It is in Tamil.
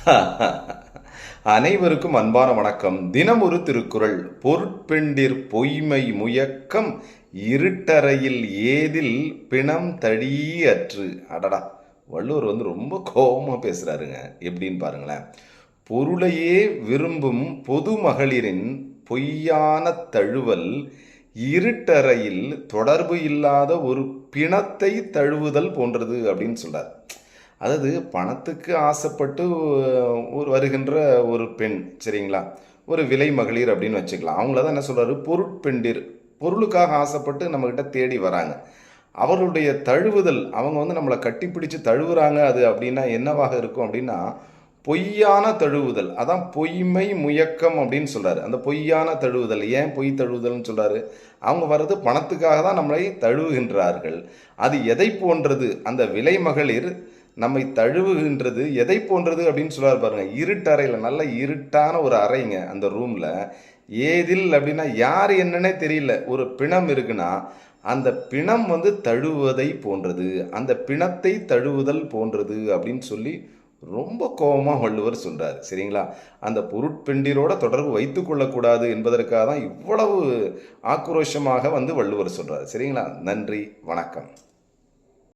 அனைவருக்கும் அன்பான வணக்கம். தினம் ஒரு திருக்குறள். பொருட்பெண்டிர் பொய்மை முயக்கம் இருட்டறையில் ஏதில் பிணம் தழியற்று அடடா வள்ளுவர் வந்து ரொம்ப கோபமாக பேசுகிறாருங்க எப்படின்னு பாருங்களேன். பொருளையே விரும்பும் பொது மகளிரின் பொய்யான தழுவல் இருட்டறையில் தொடர்பு இல்லாத ஒரு பிணத்தை தழுவுதல் போன்றது அப்படின்னு சொல்கிறார் அதாவது பணத்துக்கு ஆசைப்பட்டு ஒரு வருகின்ற ஒரு பெண் சரிங்களா? ஒரு விலை மகளிர் அப்படின்னு வச்சுக்கலாம். அவங்கள தான் என்ன சொல்கிறாரு பொருட்பெண்டிர். பொருளுக்காக ஆசைப்பட்டு நம்மக்கிட்ட தேடி வராங்க. அவர்களுடைய தழுவுதல் அவங்க வந்து நம்மளை கட்டிப்பிடிச்சு தழுவுறாங்க அது அப்படின்னா என்னவாக இருக்கும் அப்படின்னா பொய்யான தழுவுதல். அதான் பொய்மை முயக்கம் அப்படின்னு சொல்கிறாரு அந்த பொய்யான தழுவுதல் ஏன் பொய் தழுவுதல்னு சொல்கிறாரு அவங்க வர்றது பணத்துக்காக தான் நம்மளை தழுவுகின்றார்கள். அது எதை போன்றது? அந்த விலை மகளிர் நம்மை தழுவுகின்றது எதை போன்றது அப்படின்னு சொல்லுவார் பாருங்க. இருட்டறையில் நல்ல இருட்டான ஒரு அறைங்க அந்த ரூம்ல ஏதில் அப்படின்னா யார் என்னன்னே தெரியல. ஒரு பிணம் இருக்குன்னா அந்த பிணம் வந்து தழுவுவதை போன்றது. அந்த பிணத்தை தழுவுதல் போன்றது அப்படின்னு சொல்லி ரொம்ப கோபமாக வள்ளுவர் சொல்கிறார் சரிங்களா? அந்த பொருட்பெண்டிரோட தொடர்பு வைத்து கொள்ளக்கூடாது என்பதற்காக தான் இவ்வளவு ஆக்ரோஷமாக வந்து வள்ளுவர் சொல்கிறார் சரிங்களா? நன்றி வணக்கம்.